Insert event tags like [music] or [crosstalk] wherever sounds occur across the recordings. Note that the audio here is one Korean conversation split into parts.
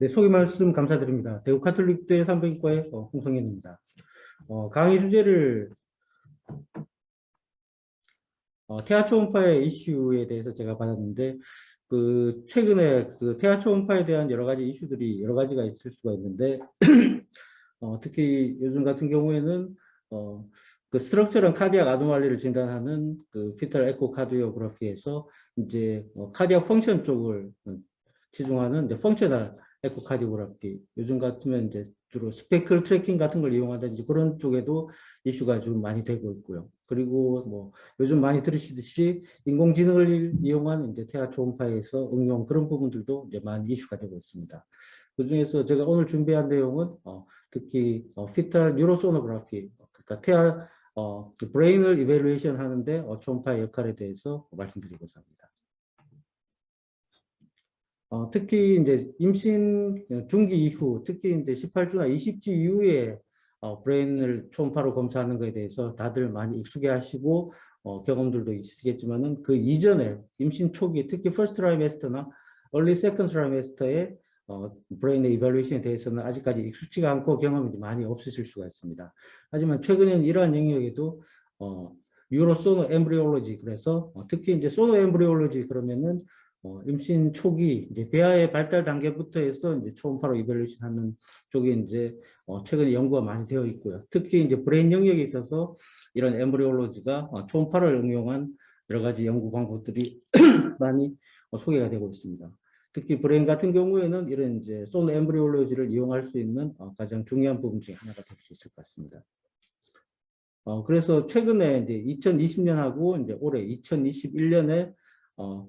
네, 소개 말씀 감사드립니다. 대구 카톨릭대 산부인과의 어, 홍성현입니다. 어, 강의 주제를 어, 태아 초음파의 이슈에 대해서 제가 받았는데 그 최근에 그 태아 초음파에 대한 여러 가지 이슈들이 여러 가지가 있을 수가 있는데 [clears throat] 어, 특히 요즘 같은 경우에는 어, 그 스트럭처런 카디악 아노말리를 진단하는 그 피탈 에코카디오그래피에서 이제 어, 카디악 펑션 쪽을 치중하는 이제 펑셔널 에코카디오그래피 요즘 같으면 이제 주로 스페클 트래킹 같은 걸 이용하든지 그런 쪽에도 이슈가 좀 많이 되고 있고요. 그리고 뭐 요즘 많이 들으시듯이 인공지능을 이용한 이제 태아 초음파에서 응용 그런 부분들도 이제 많이 이슈가 되고 있습니다. 그 중에서 제가 오늘 준비한 내용은 어, 특히 어, 피탈 뉴로소노그래피 그러니까 태아 어, 그 브레인을 이벨루에이션 하는데 어, 초음파의 역할에 대해서 말씀드리고자 합니다. 어, 특히 이제 임신 중기 이후, 특히 이제 18주나 20주 이후에 어, 브레인을 초음파로 검사하는 것에 대해서 다들 많이 익숙해 하시고 어, 경험들도 있으시겠지만은 그 이전에 임신 초기, 특히 퍼스트 트라이메스터나 얼리 세컨드 트라이메스터의 어, 브레인의 이발루에이션에 대해서는 아직까지 익숙지가 않고 경험이 많이 없으실 수가 있습니다. 하지만 최근에는 이러한 영역에도 어, 유로소노 엠브리올로지 그래서 어, 특히 이제 소노 엠브리올로지 그러면은 어, 임신 초기 이제 대하의 발달 단계부터 해서 이제 초음파로 이벨루션 하는 쪽에 이제 어, 최근에 연구가 많이 되어 있고요. 특히 이제 브레인 영역에 있어서 이런 엠브리올로지가 어, 초음파를 응용한 여러 가지 연구 방법들이 [clears throat] 많이 어, 소개가 되고 있습니다. 특히 브레인 같은 경우에는 이런 이제 소노 엠브리올로지를 이용할 수 있는 어, 가장 중요한 부분 중에 하나가 될 수 있을 것 같습니다. 어, 그래서 최근에 이제 2020년하고 이제 올해 2021년에 어, 어,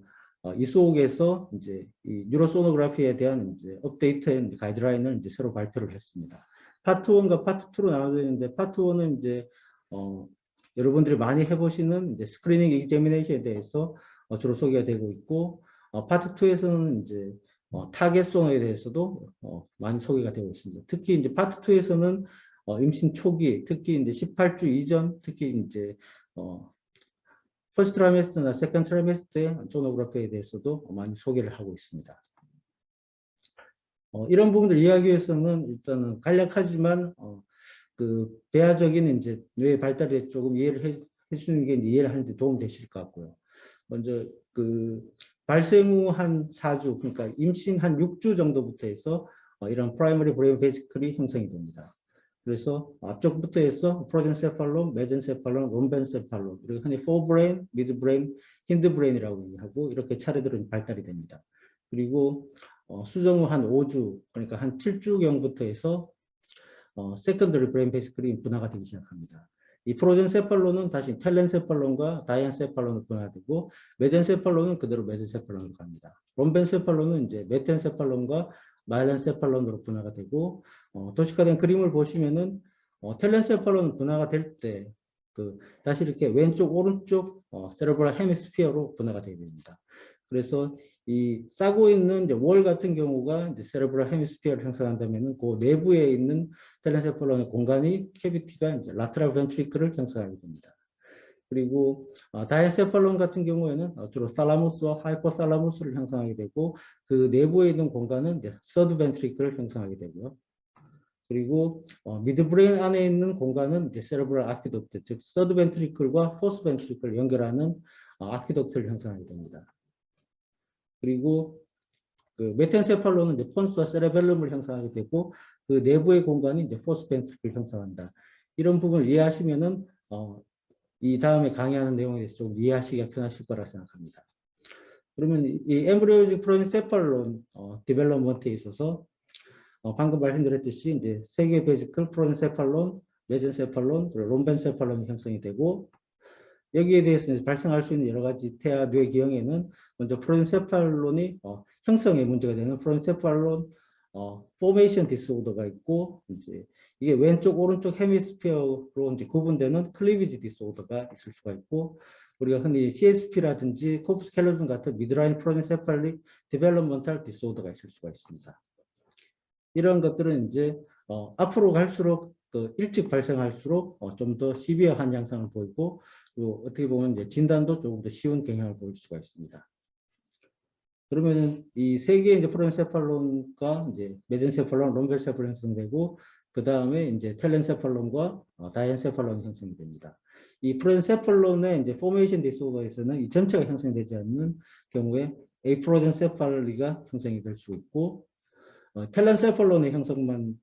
이 속에서 이제 이 뉴로소노그래피에 대한 이제 업데이트 가이드라인을 이제 새로 발표를 했습니다. 파트 1과 파트 2로 나눠져 있는데 파트 1은 이제 어, 여러분들이 많이 해보시는 이제 스크리닝 익제미네이션에 대해서 어, 주로 소개가 되고 있고 어, 파트 2에서는 이제 어, 타겟송에 대해서도 어, 많이 소개가 되고 있습니다. 특히 이제 파트 2에서는 어, 임신 초기, 특히 이제 18주 이전, 특히 이제 어, 퍼스트 트라이메스터나 세컨드 트라이메스터의 소노그래피에 대해서도 많이 소개를 하고 있습니다. 어, 이런 부분들 이야기 위해서는 일단은 간략하지만 어, 그 대화적인 이제 뇌 발달에 조금 이해를 해, 해주는 게 이해를 하는데 도움 되실 것 같고요. 먼저 그 발생 후 한 4주 그러니까 임신 한 6주 정도부터 해서 어, 이런 프라이머리 브레인 베지클이 형성이 됩니다. 그래서 앞쪽부터 해서 프로젠세팔론, 메젠세팔론, 롬벤세팔론, 그리고 흔히 포브레인, 미드브레인, 힌드브레인이라고 하고 이렇게 차례대로 발달이 됩니다. 그리고 어, 수정 후한 5주, 그러니까 한 7주경부터 해서 어, 세컨더리 브레인 베이스클이 분화가 되기 시작합니다. 이 프로젠세팔론은 다시 텔렌세팔론과 다이안세팔론으로 분화되고 메덴세팔론은 그대로 메덴세팔론으로 갑니다. 롬벤세팔론은 이제 메텐세팔론과 마일렌세팔론으로 분화가 되고 어, 도식화된 그림을 보시면은 어, 텔렌세팔론 분화가 될 때 그 다시 이렇게 왼쪽 오른쪽 어, 세레브랄 헤미스피어로 분화가 되게 됩니다. 그래서 이 싸고 있는 월 같은 경우가 이제 세레브랄 헤미스피어를 형성한다면은 그 내부에 있는 텔렌세팔론의 공간이 캐비티가 이제 라트랄 벤트리클을 형성하게 됩니다. 그리고 어, 다이세팔론 같은 경우에는 어, 주로 살라무스와 하이포살라무스를 형성하게 되고 그 내부에 있는 공간은 서드 벤트리클을 형성하게 되고요. 그리고 어, 미드브레인 안에 있는 공간은 이제 세레브랄 아퀴덕트, 즉 서드 벤트리클과 포스 벤트리클을 연결하는 어, 아퀴덕트를 형성하게 됩니다. 그리고 그 메텐세팔론은 폰스와 세레벨름을 형성하게 되고 그 내부의 공간이 포스 벤트리클을 형성한다. 이런 부분을 이해하시면은 어, 이 다음에 강의하는 내용에 대해서 좀 이해하시기가 편하실 거라 생각합니다. 그러면 이 엠브리오직 프로인세팔론 어, 디벨롭먼트에 있어서 어, 방금 말씀드렸듯이 이제 세계 베지클 프로인세팔론, 메젠세팔론, 롬벤세팔론이 형성이 되고 여기에 대해서 발생할 수 있는 여러 가지 태아 뇌 기형에는 먼저 프로인세팔론이 어, 형성에 문제가 되는 프로인세팔론 어, 포메이션 디스오더가 있고 이제 이게 왼쪽 오른쪽 헤미스피어로 이제 구분되는 클리비지 디스오더가 있을 수가 있고 우리가 흔히 CSP라든지 코프스켈로든 같은 미드라인 프로젠세팔릭 디벨롭먼탈 디스오더가 있을 수가 있습니다. 이런 것들은 이제 어, 앞으로 갈수록 그 일찍 발생할수록 어, 좀 더 시비어한 양상을 보이고 또 어떻게 보면 이제 진단도 조금 더 쉬운 경향을 보일 수가 있습니다. 그러면은 이 세 개의 이제 프로엔세팔론과 이제 메젠세팔론, 롬벨세팔론 형성되고 그 다음에 이제 텔렌세팔론과 어, 다이엔세팔론이 형성이 됩니다. 이 프로엔세팔론의 이제 포메이션 디소더에서는 이 전체가 형성되지 않는 경우에 에이프로젠세팔리가 형성이 될 수 있고 어, 텔렌세팔론의 형성만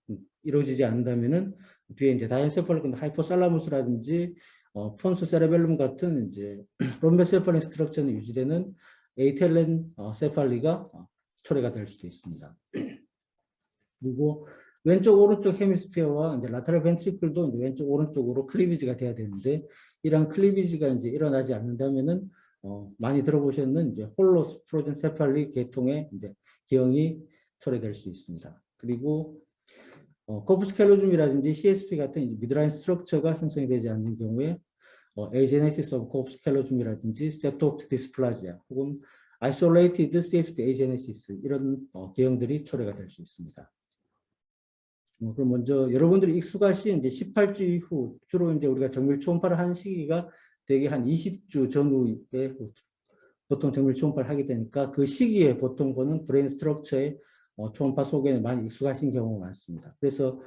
이루어지지 않는다면은 뒤에 이제 다이엔세팔론, 하이포살라무스라든지 어, 폰스 세레벨룸 같은 이제 [clears throat] 롬베세팔린 스트럭처는 유지되는 에이텔렌 어, 세팔리가 어, 초래가 될 수도 있습니다. 그리고 왼쪽 오른쪽 헤미스피어와 이제 라테럴 벤트리클도 이제 왼쪽 오른쪽으로 클리비지가 돼야 되는데 이런 클리비지가 이제 일어나지 않는다면은 어, 많이 들어보셨는 이제 홀로 프로젠 세팔리 계통의 이제 기형이 초래될 수 있습니다. 그리고 어, 코프스 캘로즘이라든지 CSP 같은 미드라인 스트럭처가 형성이 되지 않는 경우에 어, 에이제네시스 오브 코프스 캘로즘이라든지 세토트 디스플라지아 혹은 아이솔레이티드 CSP 에이제네시스 이런 어, 기형들이 초래가 될 수 있습니다. 어, 그럼 먼저 여러분들이 익숙하신 이제 18주 이후 주로 이제 우리가 정밀 초음파를 한 시기가 대개 한 20주 전후에 보통 정밀 초음파를 하게 되니까 그 시기에 보통 보는 브레인 스트럭처의 어, 초음파 소견에 많이 익숙하신 경우가 많습니다. 그래서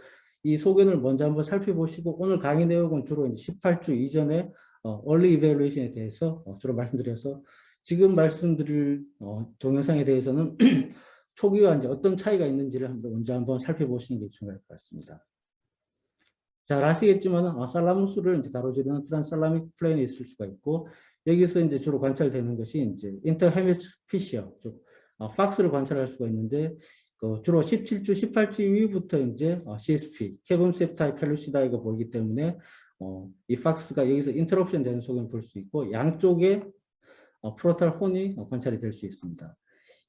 이 소견을 먼저 한번 살펴보시고 오늘 강의 내용은 주로 이제 18주 이전에 어, 얼리 이벨루에이션에 대해서 어, 주로 말씀드려서 지금 말씀드릴 어, 동영상에 대해서는 [clears throat] 초기와 이제 어떤 차이가 있는지를 한번 먼저 한번 살펴보시는 게 중요할 것 같습니다. 잘 아시겠지만 어, 살라무스를 이제 가로지르는 트란살라믹 플레인에 있을 수가 있고 여기서 이제 주로 관찰되는 것이 이제 인터헤미스피시어 즉 어, 팍스를 관찰할 수가 있는데 그 주로 17주, 18주 이후부터 이제 어, CSP, 캐본 셉타이 펠루시다이가 보이기 때문에 어, 이 팍스가 여기서 인터럽션 되는 소견을 볼 수 있고 양쪽에 어, 프론탈 혼이 어, 관찰이 될 수 있습니다.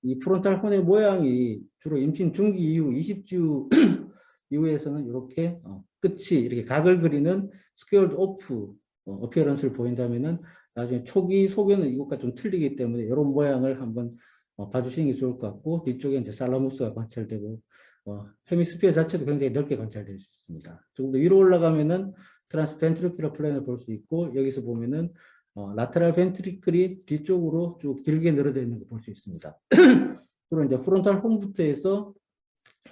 이 프론탈 혼의 모양이 주로 임신 중기 이후 20주 [clears throat] 이후에서는 이렇게 어, 끝이 이렇게 각을 그리는 스퀘어드 오프 어, 어피어런스를 보인다면은 나중에 초기 소견은 이것과 좀 틀리기 때문에 이런 모양을 한번 어, 봐주시는 게 좋을 것 같고 뒤쪽에 이제 살라무스가 관찰되고 어, 헤미스피어 자체도 굉장히 넓게 관찰될 수 있습니다. 조금 더 위로 올라가면은 트란스벤트리큘러 플랜을 볼 수 있고 여기서 보면은 어, 라테랄 벤트리클이 뒤쪽으로 쭉 길게 늘어져 있는 걸 볼 수 있습니다. [clears throat] 그리고 이제 프론탈 홈부터 해서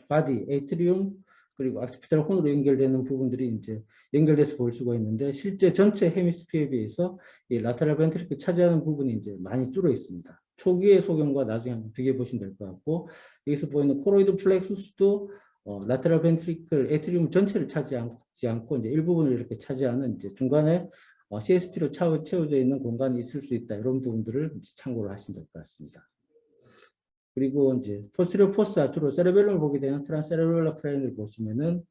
바디, 에이트리움 그리고 악시피탈 혼으로 연결되는 부분들이 이제 연결돼서 볼 수가 있는데 실제 전체 헤미스피어에 비해서 이 라테랄 벤트리클 차지하는 부분이 이제 많이 줄어 있습니다. 초기의 소견과 나중에 한번 비교해 보시면 될 것 같고 여기서 보이는 코로이드 플렉수스도 어, 라테랄 벤트리클 에트리움 전체를 차지하지 않고 이제 일부분을 이렇게 차지하는 이제 중간에 어, CSP로 채워, 채워져 있는 공간이 있을 수 있다 이런 부분들을 참고를 하시면 될 것 같습니다. 그리고 이제 포스리오 포스아 주로 세레벨럼을 보게 되는 트란세레벨러 프레임을 보시면은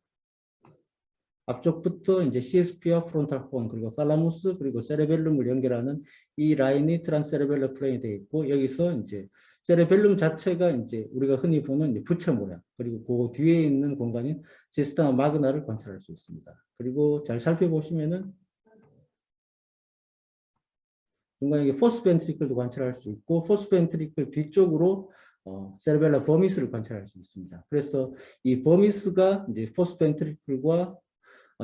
앞쪽부터 이제 CSP와 프론탈 폰 그리고 살라무스 그리고 세레벨룸을 연결하는 이 라인이 트란세레벨러 플레인이 되어 있고 여기서 이제 세레벨룸 자체가 이제 우리가 흔히 보는 이제 부처 모양 그리고 그 뒤에 있는 공간인 시스타마 마그나를 관찰할 수 있습니다. 그리고 잘 살펴보시면은 중간에 이게 포스 벤트리클도 관찰할 수 있고 포스 벤트리클 뒤쪽으로 어, 세르벨라 버미스를 관찰할 수 있습니다. 그래서 이 버미스가 이제 포스 벤트리클과 어,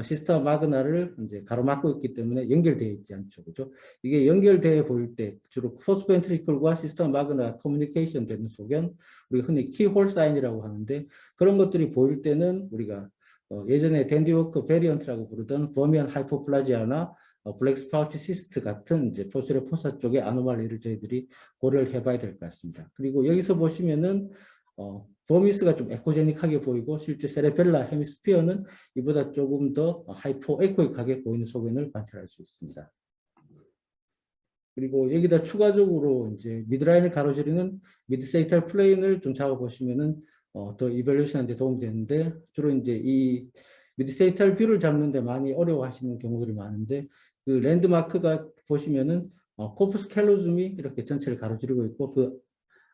시스타 마그나를 이제 가로막고 있기 때문에 연결되어 있지 않죠. 그죠? 이게 연결되어 보일 때 주로 포스 벤트리클과 시스타 마그나 커뮤니케이션 되는 소견, 우리 흔히 키홀 사인이라고 하는데 그런 것들이 보일 때는 우리가 어, 예전에 댄디워크 베리언트라고 부르던 버미안 하이포플라지아나 어, 블랙스 파우치 시스트 같은 이제 포스레 포사 쪽의 아노말리를 저희들이 고려를 해봐야 될 것 같습니다. 그리고 여기서 보시면은 어, 버미스가 좀 에코제닉하게 보이고 실제 세레벨라 헤미스피어는 이보다 조금 더 하이포 에코익하게 보이는 소견을 관찰할 수 있습니다. 그리고 여기다 추가적으로 이제 미드라인을 가로지르는 미드세이탈 플레인을 좀 잡아보시면은 어, 더 이벨루션한테 도움이 되는데 주로 이제 이 미드세이탈 뷰를 잡는데 많이 어려워하시는 경우들이 많은데 그 랜드마크가 보시면은 어, 코프스 캘로즘이 이렇게 전체를 가로지르고 있고 그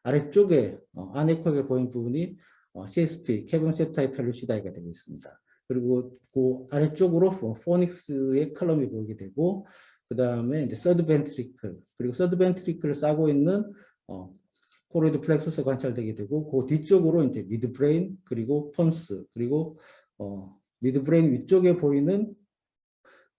아래쪽에 어, 아네코하게 보이는 부분이 어, CSP, 캐본 세타이 펠루시다이가 되고 있습니다. 그리고 그 아래쪽으로 뭐 포닉스의 컬럼이 보이게 되고 그 다음에 이제 서드 벤트리클 그리고 서드 벤트리클을 싸고 있는 어, 코로이드 플렉서스 관찰되게 되고 그 뒤쪽으로 이제 미드 브레인 그리고 폰스 그리고 어, 미드 브레인 위쪽에 보이는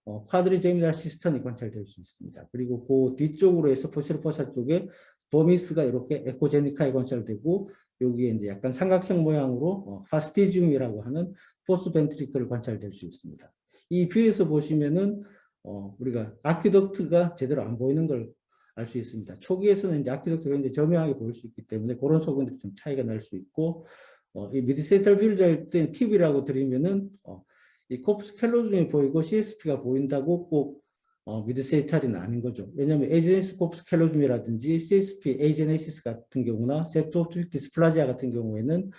어, 쿼드리제미널 시스턴이 관찰될 수 있습니다. 그리고 그 뒤쪽으로 해서 포시르포사 쪽에 버미스가 이렇게 에코제닉하게 관찰되고 여기에 이제 약간 삼각형 모양으로 어, 파스티지움이라고 하는 포스 벤트리클을 관찰될 수 있습니다. 이 뷰에서 보시면은 어, 우리가 아퀴덕트가 제대로 안 보이는 걸 알 수 있습니다. 초기에서는 이제 아퀴덕트가 이제 점유하게 보일 수 있기 때문에 그런 소근들 좀 차이가 날 수 있고 어, 이 미드세이탈 뷰를 잘때 팁이라고 드리면은 어, 이 코프스 캘로즘이 보이고 CSP가 보인다고 꼭 어, 미드세이탈은 아닌 거죠. 왜냐하면 에이제네시스 코프스 캘로즘이라든지 CSP 에이제네시스 같은 경우나 세프토프틱 디스플라지아 같은 경우에는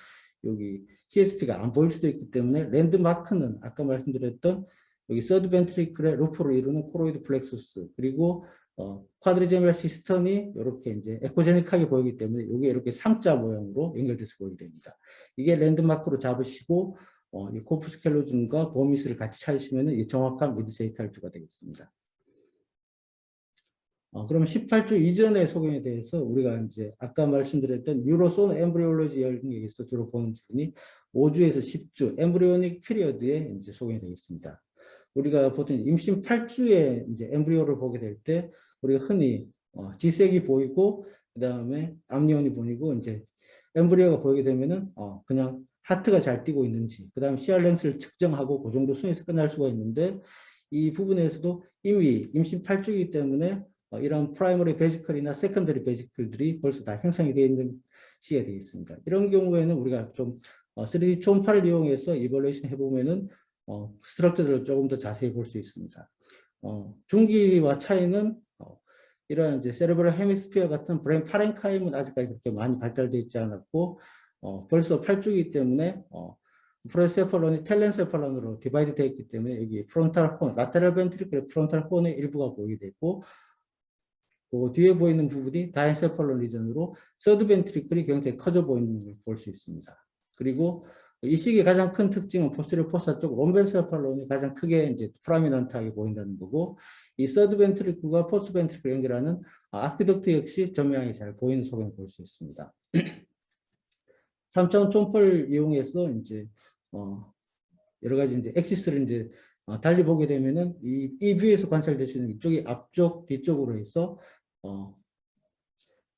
여기 CSP가 안 보일 수도 있기 때문에 랜드마크는 아까 말씀드렸던 여기 서드 벤트리클의 루프를 이루는 코로이드 플렉수스 그리고 어, 쿼드리제미얼 시스템이 이렇게 이제 에코제닉하게 보이기 때문에 이게 이렇게 3자 모양으로 연결돼서 보이게 됩니다. 이게 랜드마크로 잡으시고 어, 이 코프스 캘로즘과 버미스를 같이 찾으시면 이 정확한 미드세이탈투가 되겠습니다. 어, 그럼 18주 이전의 소견에 대해서 우리가 이제 아까 말씀드렸던 유로손 엠브리올로지 열기에서 주로 보는 부분이 5주에서 10주 엠브리오닉 피리어드에 이제 소견이 되겠습니다. 우리가 보통 임신 8주에 이제 엠브리오를 보게 될 때 우리가 흔히 어, 지색이 보이고 그 다음에 암니온이 보이고 이제 엠브리오가 보이게 되면은 어, 그냥 하트가 잘 뛰고 있는지 그 다음 CR 랭스를 측정하고 그 정도 순에서 끝날 수가 있는데 이 부분에서도 이미 임신 8주이기 때문에 어, 이런 프라이머리 베지컬이나 세컨더리 베지컬들이 벌써 다 형성이 되어 있는 시에 되어 있습니다. 이런 경우에는 우리가 좀 3D 어, 초음파를 이용해서 이벌레이션 해보면은 어, 스트럭처들을 조금 더 자세히 볼 수 있습니다. 어, 중기와 차이는 어, 이런 이제 세레브럴 헤미스피어 같은 브레인 파렌카임은 아직까지 그렇게 많이 발달되어 있지 않았고 어, 벌써 8주이기 때문에 어, 프로세팔론이 텔렌세팔론으로 디바이드 되어 있기 때문에 여기 프론탈 혼, 라테럴 벤트리클 프론탈 혼의 일부가 보이게 되고 그 뒤에 보이는 부분이 다이세팔론 리전으로 서드 벤트리클이 굉장히 커져 보이는 걸 볼 수 있습니다. 그리고 이 시기의 가장 큰 특징은 포스리오 포사 쪽 롬벤세팔론이 가장 크게 이제 프라미넌트하게 보인다는 거고 이 서드 벤트리클과 포스 벤트리클 연결하는 아퀴덕트 역시 점양이 잘 보이는 소견을 볼 수 있습니다. [clears throat] 3차원 총펄 이용해서 이제 어 여러 가지 이제 엑시스를 이제 어 달리 보게 되면은 이, 이 뷰에서 관찰될 수 있는 이쪽이 앞쪽 뒤쪽으로 해서 어,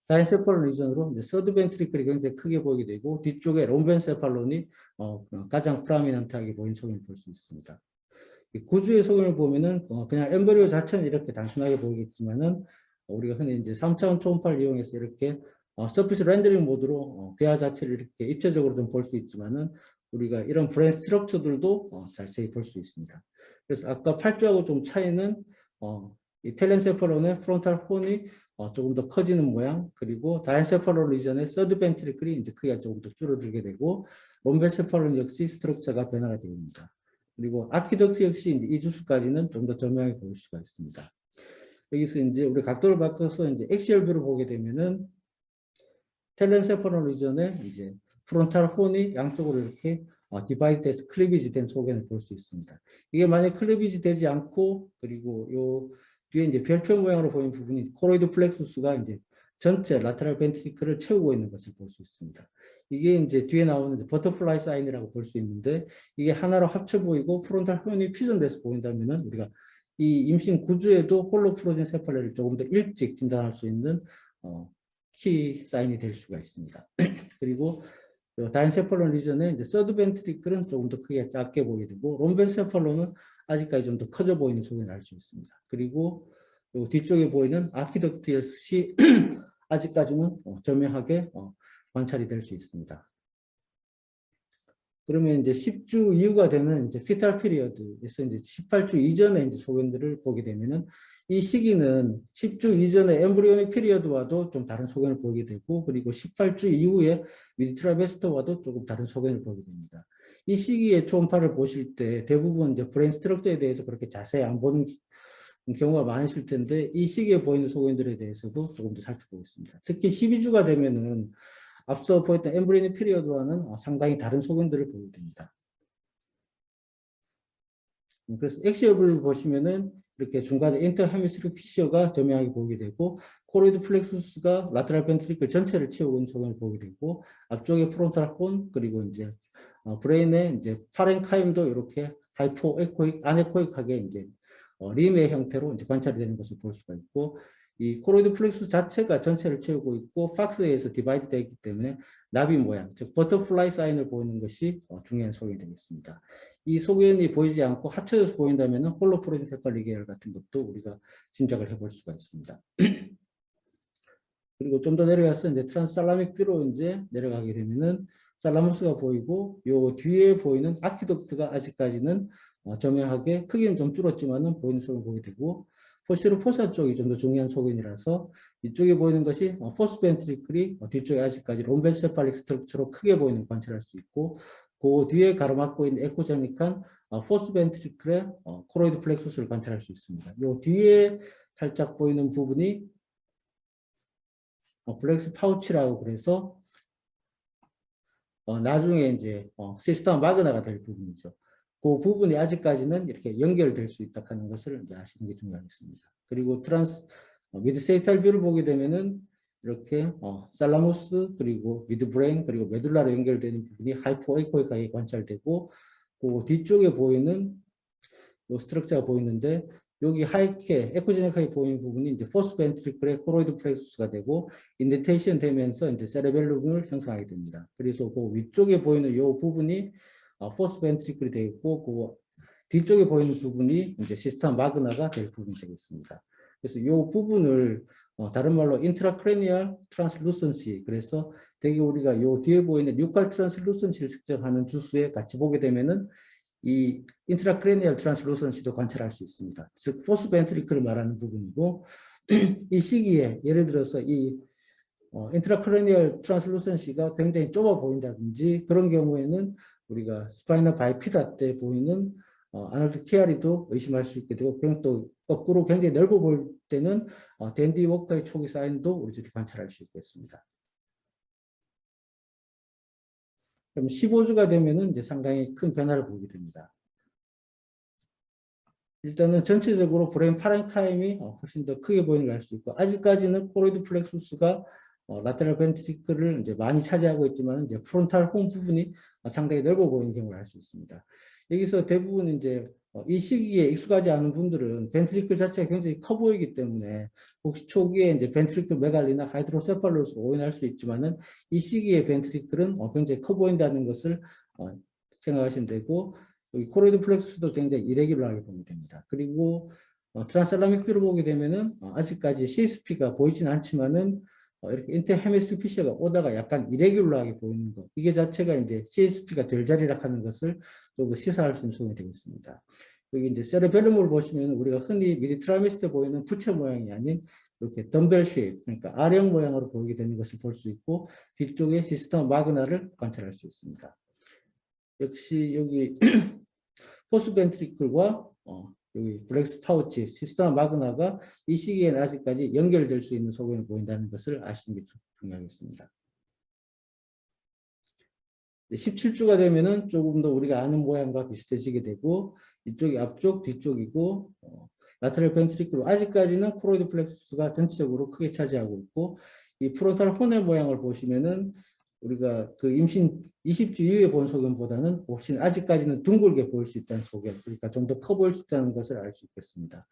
다인세팔론 리전으로 이제 서드 벤트리클이 굉장히 크게 보이게 되고 뒤쪽에 롬벤세팔론이 어, 가장 프라미넌트하게 보이는 소견을 볼 수 있습니다. 구조의 소견을 보면은 어, 그냥 엠브리오 자체는 이렇게 단순하게 보이겠지만은 우리가 흔히 이제 3차원 초음파를 이용해서 이렇게 어, 서피스 렌더링 모드로 어, 괴화 자체를 이렇게 입체적으로 좀 볼 수 있지만은 우리가 이런 브레인 스트럭처들도 어, 자세히 볼 수 있습니다. 그래서 아까 8주하고 좀 차이는 어, 이 텔렌세팔론의 프론탈 폰이 어, 조금 더 커지는 모양 그리고 다이세팔론 리전의 서드 벤트리클이 이제 크기가 조금 더 줄어들게 되고 롬베세팔론 역시 스트럭처가 변화가 됩니다. 그리고 아키덕스 역시 이 주수까지는 좀더 점명하게 보일 수가 있습니다. 여기서 이제 우리 각도를 바꿔서 이제 엑시얼 뷰를 보게 되면은 텔렌세팔론 리전의 이제 프론탈 폰이 양쪽으로 이렇게 어, 디바이드해서 클리비지 된 소견을 볼 수 있습니다. 이게 만약 클리비지 되지 않고 그리고 요 뒤에 이제 별표 모양으로 보이는 부분이 코로이드 플렉수스가 이제 전체 라테랄 벤트리클을 채우고 있는 것을 볼 수 있습니다. 이게 이제 뒤에 나오는 버터플라이 사인이라고 볼 수 있는데 이게 하나로 합쳐 보이고 프론탈 호연이 퓨전돼서 보인다면은 우리가 이 임신 구조에도 홀로 프로젠 세팔레를 조금 더 일찍 진단할 수 있는 어, 키 사인이 될 수가 있습니다. [clears throat] 그리고 다인세팔론 리전의 이제 서드 벤트리클은 조금 더 크게 작게 보이게 되고 롬벤세팔론은 아직까지 좀 더 커져 보이는 소리를 알 수 있습니다. 그리고 뒤쪽에 보이는 아키덕트 역시 [clears throat] 아직까지는 어, 점명하게 어, 관찰이 될 수 있습니다. 그러면 이제 10주 이후가 되면 이제 피탈 피리어드에서 이제 18주 이전에 이제 소견들을 보게 되면은 이 시기는 10주 이전에 엠브리오닉 피리어드와도 좀 다른 소견을 보게 되고 그리고 18주 이후에 미드트라베스터와도 조금 다른 소견을 보게 됩니다. 이 시기에 초음파를 보실 때 대부분 이제 브레인 스트럭처에 대해서 그렇게 자세히 안 보는 경우가 많으실 텐데 이 시기에 보이는 소견들에 대해서도 조금 더 살펴보겠습니다. 특히 12주가 되면은 앞서 보였던 엠브리니 피리어드와는 상당히 다른 소견들을 보게 됩니다. 그래서 엑시업을 보시면은 이렇게 중간에 인터 헤미스틱 피시어가 점명하게 보이게 되고 코로이드 플렉수스가 라테랄 벤트리클 전체를 채우고 있는 소견을 보게 되고 앞쪽에 프론탈 혼 그리고 이제 어, 브레인의 이제 파렌카임도 이렇게 하이포 에코익 아네코익하게 이제 어, 림의 형태로 이제 관찰이 되는 것을 볼 수가 있고 이 코로이드 플렉스 자체가 전체를 채우고 있고 박스에서 디바이드 되어 있기 때문에 나비 모양, 즉 버터플라이 사인을 보이는 것이 어, 중요한 소견이 되겠습니다. 이 소견이 보이지 않고 합쳐져서 보인다면 홀로 프로틴 세팔리 계열 같은 것도 우리가 짐작을 해볼 수가 있습니다. [clears throat] 그리고 좀 더 내려가서 이제 트란스살라믹 뷰로 이제 내려가게 되면은 살라무스가 보이고 요 뒤에 보이는 아키덕트가 아직까지는 어, 점연하게 크기는 좀 줄었지만은 보이는 소견 보게 되고 포시로 포사 쪽이 좀 더 중요한 소견이라서 이쪽에 보이는 것이 어, 포스 벤트리클이 어, 뒤쪽에 아직까지 롬벨세팔릭 스트럭처로 크게 보이는 걸 관찰할 수 있고 그 뒤에 가로막고 있는 에코제닉한 어, 포스 벤트리클의 어, 코로이드 플렉수스를 관찰할 수 있습니다. 요 뒤에 살짝 보이는 부분이 어, 블랙스 파우치라고 그래서 어, 나중에 이제 어, 시스템 마그나가 될 부분이죠. 그 부분이 아직까지는 이렇게 연결될 수 있다 하는 것을 이제 아시는 게 중요하겠습니다. 그리고 트란스 어, 미드 세이탈 뷰를 보게 되면은 이렇게 어, 살라모스 그리고 미드 브레인 그리고 메둘라로 연결되는 부분이 하이포에코이카에 관찰되고 그 뒤쪽에 보이는 요 스트럭처가 보이는데 여기 하이케 에코제네카에 보이는 부분이 이제 포스 벤트리클의 코로이드 플렉수스가 되고 인디테이션 되면서 이제 세레벨룸을 형성하게 됩니다. 그래서 그 위쪽에 보이는 이 부분이 어, 포스 벤트리클이 되어 있고 그 뒤쪽에 보이는 부분이 이제 시스템 마그나가 될 부분이 되겠습니다. 그래서 이 부분을 어, 다른 말로 인트라크레니얼 트랜슬루선시 그래서 되게 우리가 요 뒤에 보이는 뉴칼 트랜슬루선시를 측정하는 주수에 같이 보게 되면은 이 인트라크레니얼 트랜슬루선시도 관찰할 수 있습니다. 즉 포스 벤트리클을 말하는 부분이고 [clears throat] 이 시기에 예를 들어서 이 어, 인트라크레니얼 트랜슬루선시가 굉장히 좁아 보인다든지 그런 경우에는 우리가 스파이너 바이피다 때 보이는 어, 아놀드 키아리도 의심할 수 있게 되고 그냥 또 거꾸로 굉장히 넓어 보일 때는 어, 댄디 워커의 초기 사인도 우리들이 관찰할 수 있겠습니다. 그럼 15주가 되면은 이제 상당히 큰 변화를 보게 됩니다. 일단은 전체적으로 브레인 파렌타임이 어, 훨씬 더 크게 보이는 걸 알 수 있고 아직까지는 코로이드 플렉수스가 어, 라테럴 벤트리클을 이제 많이 차지하고 있지만 이제 프론탈 홈 부분이 상당히 넓어 보이는 경우를 알 수 있습니다. 여기서 대부분 이제 어, 이 시기에 익숙하지 않은 분들은 벤트리클 자체가 굉장히 커 보이기 때문에 혹시 초기에 이제 벤트리클 메갈리나 하이드로세팔로스로 오인할 수 있지만은 이 시기에 벤트리클은 어, 굉장히 커 보인다는 것을 어, 생각하시면 되고 여기 코로이드 플렉스도 굉장히 이레귤러하게 보면 됩니다. 그리고 어, 트란스라믹 뷰를 보게 되면은 어, 아직까지 CSP가 보이진 않지만은 어, 이렇게 인터헤미스피 피셔가 오다가 약간 이레귤러하게 보이는 것 이게 자체가 이제 CSP가 될 자리라 하는 것을 좀 시사할 수 있는 소이 되겠습니다. 여기 이제 세레벨름을 보시면 우리가 흔히 미디트라미스 때 보이는 부채 모양이 아닌 이렇게 덤벨 쉐입 그러니까 아령 모양으로 보이게 되는 것을 볼 수 있고 뒤쪽에 시스템 마그나를 관찰할 수 있습니다. 역시 여기 [clears throat] 포스 벤트리클과 어, 여기 블랙스 파우치, 시스템 마그나가 이 시기에는 아직까지 연결될 수 있는 소견을 보인다는 것을 아시는 게 중요하겠습니다. 17주가 되면은 조금 더 우리가 아는 모양과 비슷해지게 되고 이쪽이 앞쪽, 뒤쪽이고 어, 라테럴 벤트리클로 아직까지는 코로이드 플렉스가 전체적으로 크게 차지하고 있고 이 프론탈 혼의 모양을 보시면은 우리가 그 임신 20주 이후에 본 소견보다는 훨씬 아직까지는 둥글게 보일 수 있다는 소견, 그러니까 좀 더 커 보일 수 있다는 것을 알 수 있겠습니다.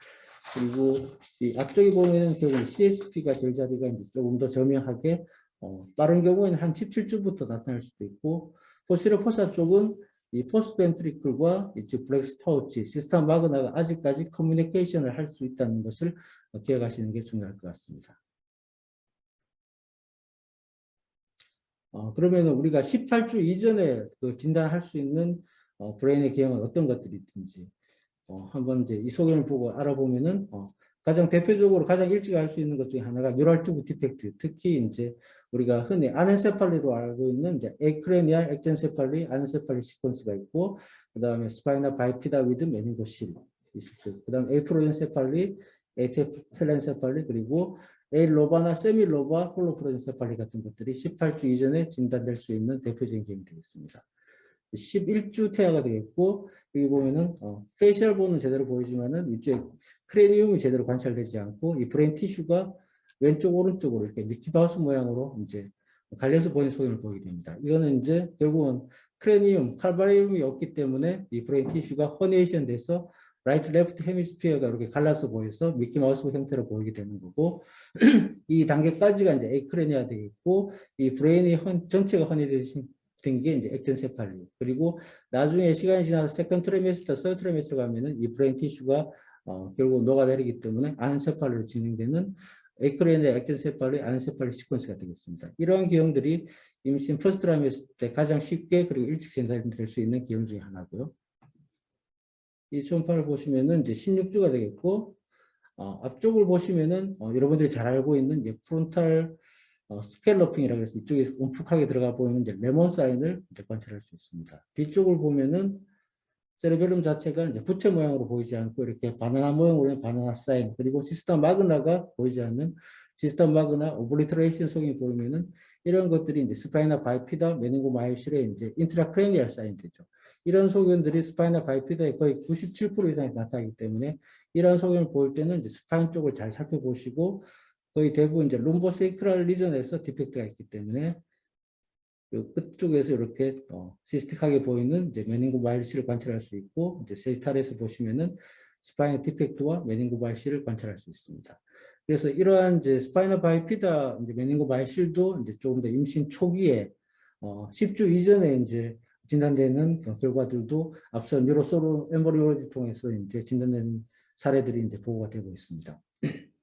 그리고 이 앞쪽에 보면 결국 CSP가 될 자리가 조금 더 저명하게 어, 빠른 경우에는 한 17주부터 나타날 수도 있고 포시르 포사 쪽은 이 포스 벤트리클과 이제 블랙스 파우치, 시스템 마그나가 아직까지 커뮤니케이션을 할 수 있다는 것을 기억하시는 게 중요할 것 같습니다. 어, 그러면 우리가 18주 이전에 그 진단할 수 있는 어, 브레인의 기형은 어떤 것들이 있든지 어, 한번 이제 이 소견을 보고 알아보면은 어, 가장 대표적으로 가장 일찍 알 수 있는 것 중에 하나가 뉴럴 튜브 디펙트 특히 이제 우리가 흔히 아넨세팔리로 알고 있는 이제 에크레니아 액젠세팔리 아넨세팔리 시퀀스가 있고 그 다음에 스파이나 바이피다 위드 메니고실 있을 그 다음 에이프로젠세팔리 에테플렌세팔리 그리고 에일로바나 세밀로바 홀로프로젠세팔리 같은 것들이 18주 이전에 진단될 수 있는 대표적인 경이 되겠습니다. 11주 태아가 되겠고 여기 보면은 어, 페이셜 보는 제대로 보이지만은 이쪽에 크레니움이 제대로 관찰되지 않고 이 브레인 티슈가 왼쪽 오른쪽으로 이렇게 미키마우스 모양으로 이제 갈려서 보이는 소견을 보이게 됩니다. 이거는 이제 결국은 크레니움, 칼바리움이 없기 때문에 이 브레인 티슈가 허니에이션 돼서 라이트 레프트 헤미스피어가 이렇게 갈라서 보여서 미키 마우스 형태로 보이게 되는 거고 [clears throat] 이 단계까지가 이제 에이크레니아 되어 있고 이 브레인이 헌, 전체가 헌이되신 게 이제 액전세팔리 그리고 나중에 시간이 지나서 세컨 트레메스터, 서드 트레메스터 가면은 이 브레인 티슈가 어, 결국 녹아내리기 때문에 안세팔리로 진행되는 에이크레니아 액전세팔리, 안세팔리 시퀀스가 되겠습니다. 이러한 기형들이 임신 퍼스트 트라이메스터 때 가장 쉽게 그리고 일찍 진단될 수 있는 기형 중에 하나고요. 이 초음파를 보시면은 이제 16주가 되겠고, 어, 앞쪽을 보시면은 어, 여러분들이 잘 알고 있는 이제 프론탈 어, 스켈러핑이라고 해서 이쪽에 움푹하게 들어가 보이는 이제 레몬 사인을 이제 관찰할 수 있습니다. 뒤쪽을 보면은 세레벨룸 자체가 이제 부채 모양으로 보이지 않고 이렇게 바나나 모양으로 된 바나나 사인 그리고 시스템 마그나가 보이지 않는 시스템 마그나 오블리트레이션 속이 보이면은 이런 것들이 이제 스파이나 바이피다 메닝고 마이실의 이제 인트라크레니얼 사인 되죠. 이런 소견들이 스파이나 바이피다의 거의 97% 이상이 나타나기 때문에 이런 소견을 볼 때는 스파인 쪽을 잘 살펴보시고 거의 대부분 이제 룸보세이크랄 리전에서 디펙트가 있기 때문에 그 끝쪽에서 이렇게 어, 시스틱하게 보이는 이제 메닝고 마일시를 관찰할 수 있고 이제 세이탈에서 보시면은 스파이너 디펙트와 메닝고 마일시를 관찰할 수 있습니다. 그래서 이러한 이제 스파이너 바이피다 이제 메닝고 마일실도 이제 조금 더 임신 초기에 어, 10주 이전에 이제 진단되는 결과들도 앞서 뉴로소로 엠버리올지 통해서 이제 진단된 사례들이 이제 보고가 되고 있습니다. [clears throat]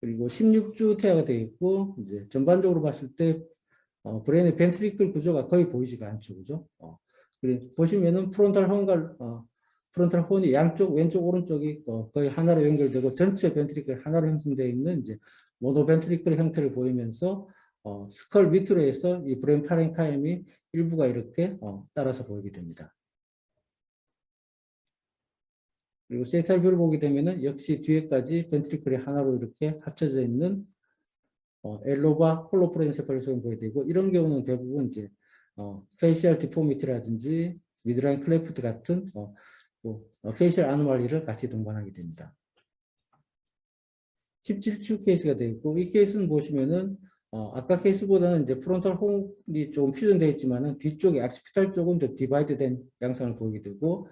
그리고 16주 태아가 되어 있고 이제 전반적으로 봤을 때 어, 브레인의 벤트리클 구조가 거의 보이지가 않죠, 그죠? 어, 보시면은 프론탈 혼과 어, 프론탈 혼이 양쪽 왼쪽 오른쪽이 어, 거의 하나로 연결되고 전체 벤트리클 하나로 형성되어 있는 이제 모노 벤트리클 형태를 보이면서 어, 스컬 밑으로 해서 이 브레인 파렌카임이 일부가 이렇게 어, 따라서 보이게 됩니다. 그리고 세이탈 뷰를 보게 되면은 역시 뒤에까지 벤트리클이 하나로 이렇게 합쳐져 있는 어, 엘로바 홀로프렌세팔리성을 보게 되고 이런 경우는 대부분 이제 어, 페이셜 디포미티라든지 미드라인 클래프트 같은 어, 또 어, 페이셜 아노말리를 같이 동반하게 됩니다. 17주 케이스가 되어 있고 이 케이스는 보시면은 어, 아까 케이스보다는 이제 프론탈 홈이 조금 퓨전되어 있지만은 뒤쪽에 악시피탈 쪽은 좀 디바이드된 양상을 보이게 되고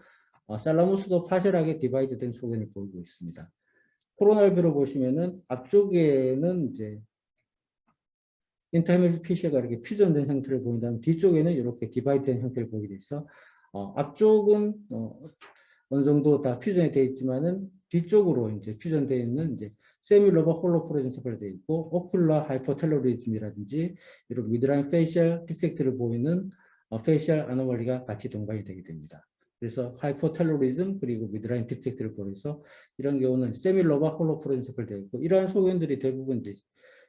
어, 살라무스도 파셜하게 디바이드된 소견을 보이고 있습니다. 코로나비로 보시면은 앞쪽에는 이제 인터메스 피시가 이렇게 퓨전된 형태를 보인다면 뒤쪽에는 이렇게 디바이드된 형태를 보게 돼서 어, 앞쪽은 어, 어느 정도 다 퓨전이 되어 있지만은 뒤쪽으로 이제 퓨전되어 있는 이제 세밀로바 홀로프로젠세팔이 되어 있고 오큘라 하이포텔로리즘이라든지 이런 미드라인 페이셜 디펙트를 보이는 어, 페이셜 아노멀리가 같이 동반이 되게 됩니다. 그래서 하이포텔로리즘 그리고 미드라인 디펙트를 보여서 이런 경우는 세밀로바 홀로프로젠세팔 되어 있고 이러한 소견들이 대부분 이제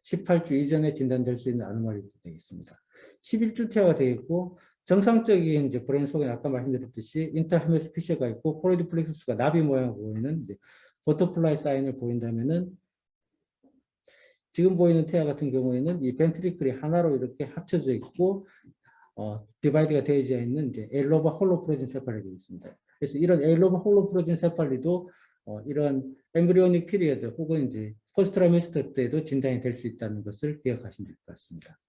18주 이전에 진단될 수 있는 아노말리가 되겠습니다. 11주 태아가 되어 있고 정상적인 이제 브레인 속에 아까 말씀드렸듯이 인터헤메스 피셔가 있고 포리드 플렉스가 나비 모양을 보이는 버터플라이 사인을 보인다면은 지금 보이는 태아 같은 경우에는 이 벤트리클이 하나로 이렇게 합쳐져 있고 어, 디바이드가 되어져 있는 이제 엘로바 홀로프로진 세팔리가 있습니다. 그래서 이런 엘로바 홀로프로진 세팔리도 어, 이런 엠브리오닉 피리어드 혹은 이제 포스트라메스터 때도 진단이 될 수 있다는 것을 기억하시면 될 것 같습니다.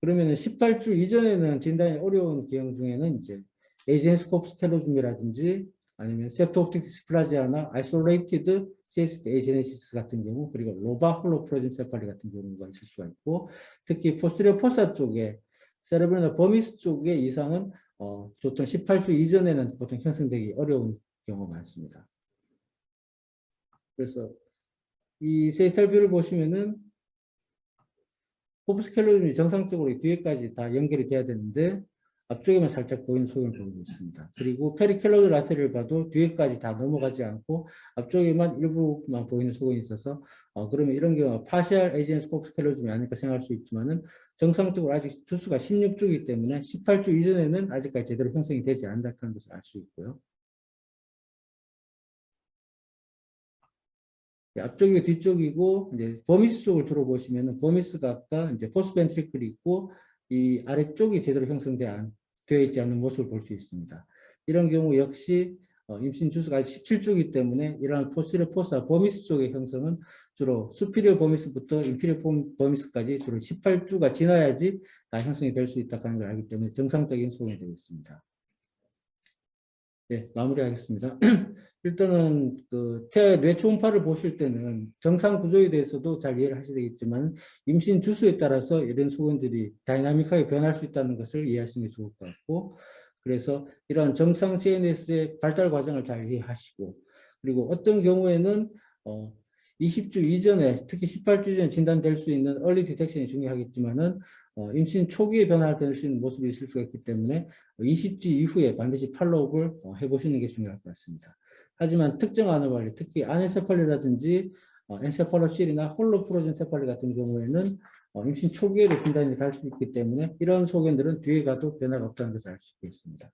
그러면 18주 이전에는 진단이 어려운 기형 중에는 이제 에이젠스코프 스텔로즘이라든지 아니면 세프토옵틱 스플라지아나 아이솔레이티드 CSP 에이제네시스 같은 경우 그리고 로바 홀로 프로진 세팔리 같은 경우가 있을 수가 있고 특히 포스트리어 포사 쪽에 세레브나 버미스 쪽의 이상은 어, 보통 18주 이전에는 보통 형성되기 어려운 경우가 많습니다. 그래서 이 세이탈뷰를 보시면은 호프스켈로즘이 정상적으로 뒤에까지 다 연결이 돼야 되는데 앞쪽에만 살짝 보이는 소견을 보이고 있습니다. 그리고 페리켈로드 라테를 봐도 뒤에까지 다 넘어가지 않고 앞쪽에만 일부만 보이는 소견이 있어서 어, 그러면 이런 경우 파시알 에이젠스 호프스켈로즘이 아닐까 생각할 수 있지만은 정상적으로 아직 주수가 16주이기 때문에 18주 이전에는 아직까지 제대로 형성이 되지 않는다는 것을 알 수 있고요. 앞쪽이 뒤쪽이고 이제 버미스 쪽을 주로 보시면은 버미스가 아까 이제 포스벤트리클이 있고 이 아래쪽이 제대로 형성되 어 있지 않는 모습을 볼 수 있습니다. 이런 경우 역시 어, 임신 주수가 17주이기 때문에 이러한 포스리어 포스와 버미스 쪽의 형성은 주로 수피리어 버미스부터 인피리어 버미스까지 주로 18주가 지나야지 다 형성이 될 수 있다는 걸 알기 때문에 정상적인 소견이 되겠습니다. 네, 마무리하겠습니다. [clears throat] 일단은 그 태아 뇌 초음파를 보실 때는 정상 구조에 대해서도 잘 이해를 하셔야 되겠지만 임신 주수에 따라서 이런 소견들이 다이나믹하게 변할 수 있다는 것을 이해하시는 게 좋을 것 같고 그래서 이런 정상 CNS의 발달 과정을 잘 이해하시고 그리고 어떤 경우에는 어 20주 이전에 특히 18주 전에 진단될 수 있는 얼리 디텍션이 중요하겠지만은 어, 임신 초기에 변화가 될 수 있는 모습이 있을 수가 있기 때문에 20주 이후에 반드시 팔로우업을 어, 해보시는 게 중요할 것 같습니다. 하지만 특정 아노말리, 특히 아네세팔리라든지 어, 엔세팔로실이나 홀로프로젠세팔리 같은 경우에는 어, 임신 초기에도 진단이 갈 수 있기 때문에 이런 소견들은 뒤에 가도 변화가 없다는 것을 알 수 있겠습니다.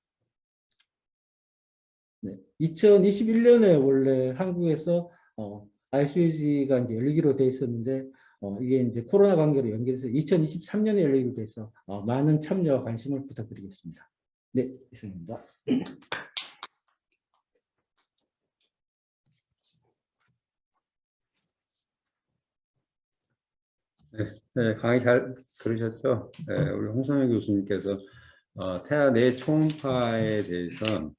네, 2021년에 원래 한국에서 어, ICUG가 이제 열리기로 돼 있었는데 어, 이게 이제 코로나 관계로 연결해서 2023년에 열리기로 돼서 어, 많은 참여와 관심을 부탁드리겠습니다. 네, 이상입니다. 네, 강의 잘 들으셨죠? 네, 우리 홍성현 교수님께서 어, 태아 내 초음파에 대해서